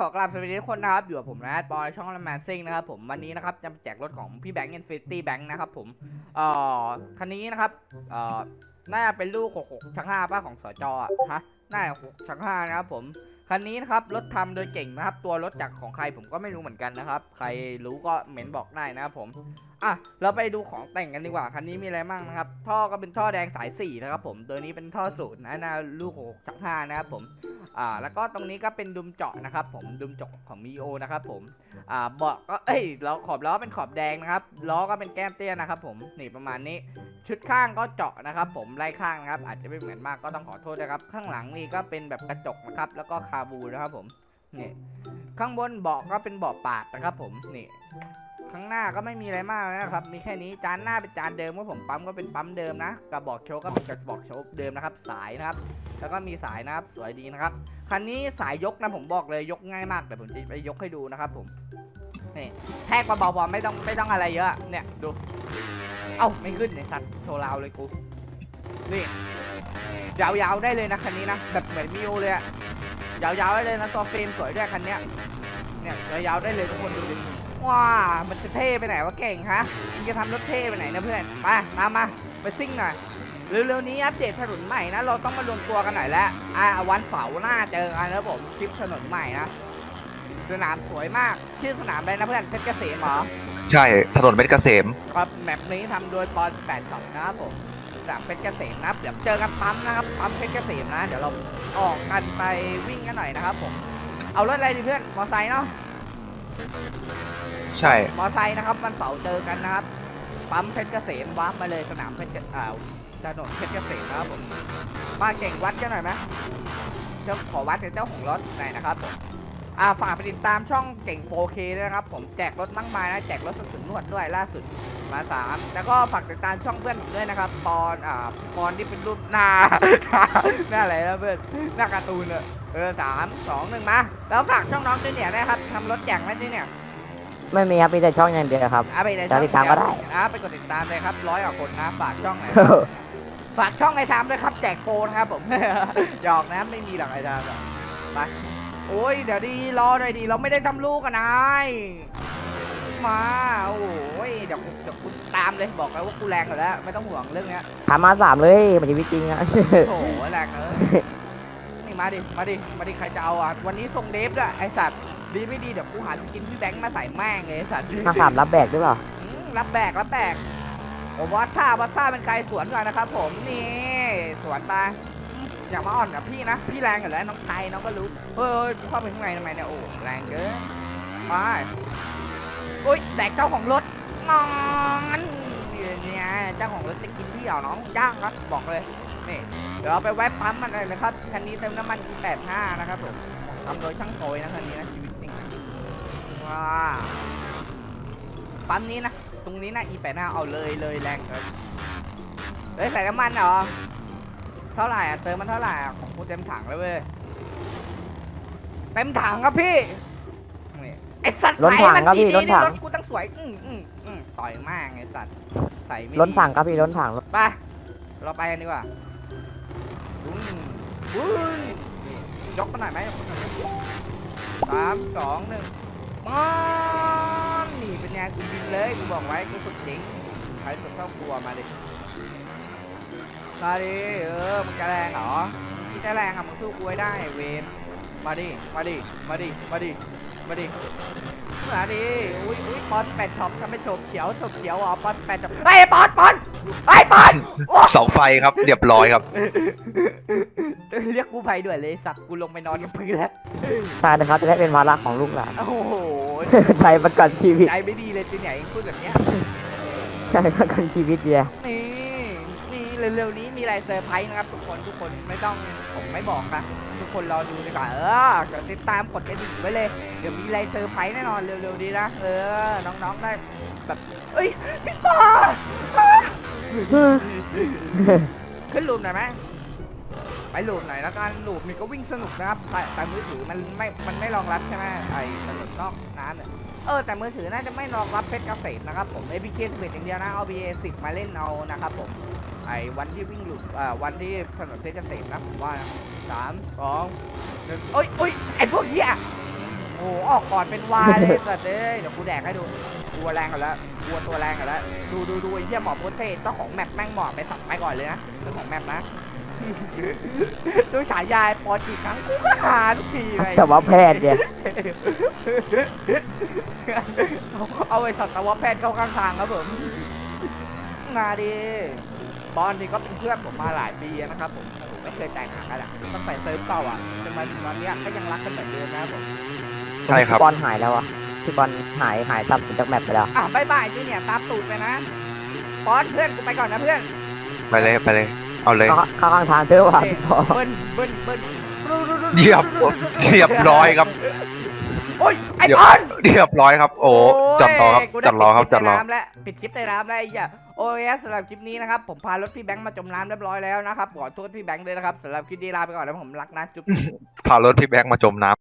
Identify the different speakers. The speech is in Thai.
Speaker 1: ขอกราบสวัสดีทุกคนนะครับ อยู่กับผมนะบอยช่องแมนซิงนะครับผมวันนี้นะครับจะแจกรถของพี่แบงค์เอินฟิตตี้แบงค์นะครับผมเอ่อคันนี้นะครับเอ่อน่าจะเป็นลูก66ชัก5ป้าของสจอะฮะน่าจะ6ชัก5นะครับผมคันนี้นะครับรถทำโดยเก่งนะครับ ตัวรถจากของใครผมก็ไม่รู้เหมือนกันนะครับ ใครรู้ก็เม้นบอกได้นะครับผม อะเราไปดูของแต่งกันดีกว่าคันนี้มีอะไรบ้างนะครับ ท่อก็เป็นท่อแดงสายสี่นะครับผมตัวนี้เป็นท่อสูตรนะนะลูก66ชัก5นะครับผมอ่าแล้วก็ตรงนี้ก็เป็นดุมเจาะนะครับ ผมดุมเจาะของมีโอนะครับผมอ่าเบาะก็เอ้ยล้อขอบล้อเป็นขอบแดงนะครับล้อก็เป็นแก้มเตี้ยนะครับผมนี่ประมาณนี้ ชุดข้างก็เจาะนะครับ ผมไล่ข้างนะครับ อาจจะไม่เหมือนมากก็ต้องขอโทษนะครับ ข้างหลังนี่ก็เป็นแบบกระจกนะครับ แล้วก็คาบูนะครับผมนี่ข้างบนเบาะก็เป็นเบาะปาดนะครับผมนี่ ข้างหน้าก็ไม่มีอะไรมากนะครับ มีแค่นี้จานหน้าเป็นจานเดิมว่าผมปั๊มก็เป็นปั๊มเดิมนะกระบอกโชกก็เป็นกระบอกโชกเดิมนะครับ สายนะครับ แล้วก็มีสายนะครับสวยดีนะครับคันนี้สายยกนะผมบอกเลยยกง่ายมากแต่ผมจะไปยกให้ดูนะครับ ผมนี่แทกเบาๆไม่ต้องไม่ต้องอะไรเยอะเนี่ยดู เอ้าไม่ขึ้นในสัตว์โชว์ลาวเลยกูนี่ยาวๆได้เลยนะคันนี้นะแบบเหมือนมิวเลยอะยาวๆได้เลยนะตัวเฟรมสวยด้วยคันเนี้ยเนี่ยยาวๆได้เลยทุกคนดูดิ ว้ามันจะเท่ไปไหนวะเก่งฮะมึงจะทำรถเท่ไปไหนนะเพื่อนไปตามมาไปซิ่งหน่อยเร็วๆนี้อัปเดตถนนใหม่นะเราต้องมารวมตัวกันหน่อยแล้วอ่าวันเสาร์หน้าเจอกันนะผมคลิปถนนใหม่นะสนามสวยมากชื่อสนามอะไรนะเพื่อนเพชรเกษมเหรอ
Speaker 2: ใช่ถนนเพชรเกษม
Speaker 1: ครับแมปนี้ทำโดยปอนแปดช็อปนะครับผมสนามเพชรเกษมนะครับเดี๋ยวเจอกันปั๊มนะครับปั๊มเพชรเกษมนะ เดี๋ยวเราออกกันไปวิ่งกันหน่อยนะครับผมเอารถอะไรดีเพื่อนมอไซค์เนาะ
Speaker 2: ใช่
Speaker 1: มอไซค์นะครับวันเสาร์เจอกันนะครับ ปั๊มเพชรเกษมวาร์ปมาเลยสนามเพชรเกอ่าถนนเพชรเกษมนะครับผม มาเก่งวัดกันหน่อยไหมเจ้าขอวัดเป็นเจ้าของรถหน่อยนะครับผม อ่าฝากไปติดตามช่องเก่ง 4K ด้วยนะครับ ผมแจกรถมากมายนะ แจกรถสุดถึงนวดด้วยล่าสุดมาสามแล้วก็ฝากติดตามช่องเพื่อนผมด้วยนะครับปอนอ่าปอนที่เป็นรูปหน้า หน้าอะไรนะเพื่อนหน้าการ์ตูนเลยเออสามสองหนึ่งมา แล้วฝากช่องน้องด้วยเนี่ยนะครับทำรถแจกไหมด้วยเนี่ย
Speaker 3: ไม่มีครับมีแต่ช่องอย่างเดียวครับ
Speaker 1: อะไปใน
Speaker 3: จะติดตามก็ได้
Speaker 1: นะไปกดติดตามเลยครับร้อยกว่าคนนะฝากช่องหน่อยฝากช่องไอ้ทามด้วยครับแจกโปรนะครับผมหยอกนะไม่มีหรอกไอ้ทามหรอกไป โอ้ยเดี๋ยวดีรอหน่อยดีเราไม่ได้ทำลูกกันนายมาโอ้ยเดี๋ยวกูเดี๋ยวกูตามเลยบอกเลยว่ากูแรงอยู่แล้ว ไม่ต้องห่วงเรื่องเนี้ย
Speaker 3: ถามมาสามเลยมันชีวิตจริงอะ
Speaker 1: โอ้โหแรงเลยนี่มาดิมาดิมาดิใครจะเอาอะวันนี้ส่งเดฟด้วยไอสัตว์ดีไม่ดีเดี๋ยวกูหาสกินพี่แบงค์มาใส่แม่งเลยไอ้สัตว์
Speaker 3: มาสามรับแบกด้วยเปล่า
Speaker 1: อืมรับแบกรับแบกผมวัดท่าวัดท่าเป็นใครสวนก่อนนะครับ ผมนี่สวนไป อย่ามาอ่อนกับพี่นะ พี่แรงอยู่แล้วน้องชายน้องก็รู้ เฮ้ยเข้าไปข้างในทำไมเนี่ยโอ้แรงเกินไปอุ้ยแดกเจ้าของรถนอนเนี่ยเจ้าของรถจะกินพี่เหรอน้องย่างครับบอกเลยนี่เดี๋ยวเอาไปแวะปั๊มมันเลยนะครับคันนี้เติมน้ำมัน E85 นะครับผมทำโดยช่างโตยนะคันนี้นะชีวิตจริงนะว้าปั๊มนี้นะตรงนี้นะ e 8 5 เอาเลยเลยแรงเกินเฮ้ยใส่น้ำมันเหรอ เท่าไหร่อะเติมมันเท่าไหร่อะของกูเต็มถังเลยเว้ยเต็มถังครับพี่นี่ไอสัตว์
Speaker 3: ล้น
Speaker 1: ใส่
Speaker 3: ถัง
Speaker 1: มัน
Speaker 3: ครับพี่
Speaker 1: ดี
Speaker 3: ล้น
Speaker 1: ๆ
Speaker 3: ถัง
Speaker 1: รถกูตั้งสวยอืมอืมอืมต่อยมากไอสัตว์ใส่ไม่ดี
Speaker 3: ล้นถังครับพี่ล้นถัง
Speaker 1: ไปเราไปกันดีกว่าวุ้นวุ้นยกมาหน่อยไหมยกมาหน่อยไหมสามสองหนึ่งมันนี่เป็นไงกูบินเลย กูบอกไว้กูสุดจริงใครสุดเท่ากลัวมาดิ มาดิเออมึงจะแรงเหรอมึงคิดจะแรงอะมึงสู้กูไว้ได้เวนมาดิมาดิมาดิมาดิมาดิมาดิอุ้ยอุ้ยปอนแปดช็อปทำให้โฉบเขียวโฉบเขียวเหรอปอนแปดช็อปไอ้ยปอนปอนไอ้ยปอน
Speaker 2: เสาไฟครับเรียบร้อยครับ
Speaker 1: เรียกกูภัยด้วยเลยสัตว์กูลงไปนอนกับพื้นแล้ว
Speaker 3: ใช่นะครับจะได้เป็นภาระของลูกหลาน
Speaker 1: โอ้โห
Speaker 3: ใช้ประกันชีวิต
Speaker 1: ใจไม่ดีเลยจีเนี่ยเองพูดแบบเนี้ย
Speaker 3: ใช้ประกันชีวิตเดีย
Speaker 1: นี่นี่ เร็วๆนี้มีอะไรเซอร์ไพรส์นะครับ ทุกคนทุกคนไม่ต้องผมไม่บอกนะ ทุกคนรอดูดีกว่าเออเดี๋ยวติดตามกดกระดิ่งไว้เลย เดี๋ยวมีอะไรเซอร์ไพรส์แน่นอนเร็วๆนี้นะเออน้องๆได้แบบเอ้ยพี่ปอขึ้นลูมหน่อยไหมไปลูมหน่อยแล้วกันลูมนี่ก็วิ่งสนุกนะครับแต่แต่มือถือมันไม่ มันไม่รองรับใช่ไหมไอ้ถนนนอกน้ำเนี่ยเออแต่มือถือน่าจะไม่รองรับเพชรเกษตรนะครับผม APK 11อย่างเดียวนะเอา BA 10มาเล่นเอานะครับผม ไอ้วันที่วิ่งอยู่อ่าวันที่ถนนเพชรเกษมนะผมว่านะสามสองหนึ่งโอ้ยโอ้ยไอ้พวกเหี้ยโอ้โหออกก่อนเป็นวายเลยสัตว์เลยเดี๋ยวกูแดกให้ดูตัวแรงกันแล้วตัวตัวแรงกันแล้วดูดูดูไอ้เหี้ยหมอโพเทสเจ้าของแมปแม่งหมอบไปสับไปก่อนเลยนะเจ้าของแมปนะ ดูฉายายปอจีครั้งกูก็หาทุกทีเลย
Speaker 3: แต่ว่าแพทย์เนี่ย
Speaker 1: เอาเอาไอ้สัตวแพทย์เข้าข้างทางครับผม มาดิ บอลนี่ก็เป็นเพื่อนผมมาหลายปีนะครับผมผมไม่เคยแตกหักกันอะตั้งแต่เซิร์ฟเก่าอะจนมาถึงวันเนี้ยก็ยังรักกันเหมือนเดิมนะครับผม
Speaker 2: ใช่ครับ
Speaker 3: พี่บอลหายแล้วอะพี่บอลหายหายตับจากแมปไปแล้ว
Speaker 1: อะบายบายจูเนี่ยตามตูดไปนะบอลเพื่อนกูไปก่อนนะเพื่อน
Speaker 2: ไปเลยไปเลย เอาเลย
Speaker 3: เข้าเข้าข้างทางเธอว่ะ
Speaker 1: เฮ้ย
Speaker 3: พี่บอล
Speaker 1: เบิ้ลเบิ้ลเบิ้ล
Speaker 2: เรียบเรียบร้อยครับ
Speaker 1: โอ้ยไอ้
Speaker 2: เดี๋ยว
Speaker 1: บอล
Speaker 2: เรียบร้อยครับ โอ้จอดรอครับ
Speaker 1: กู
Speaker 2: จอดรอครับจ
Speaker 1: ปิ
Speaker 2: อดรอ
Speaker 1: คลิปในน้ำแล้วปิดคลิปในน้ำแล้วไอ้เหี้ยโอเคสำหรับคลิปนี้นะครับ ผมพารถพี่แบงค์มาจมน้ำเรียบร้อยแล้วนะครับขอโทษพี่แบงค์ด้วยนะครับสำหรับคลิปนี้ลาไปก่อนแล้วผมรักนะจุ๊บ
Speaker 2: พารถพี่แบงค์มาจมน้ำ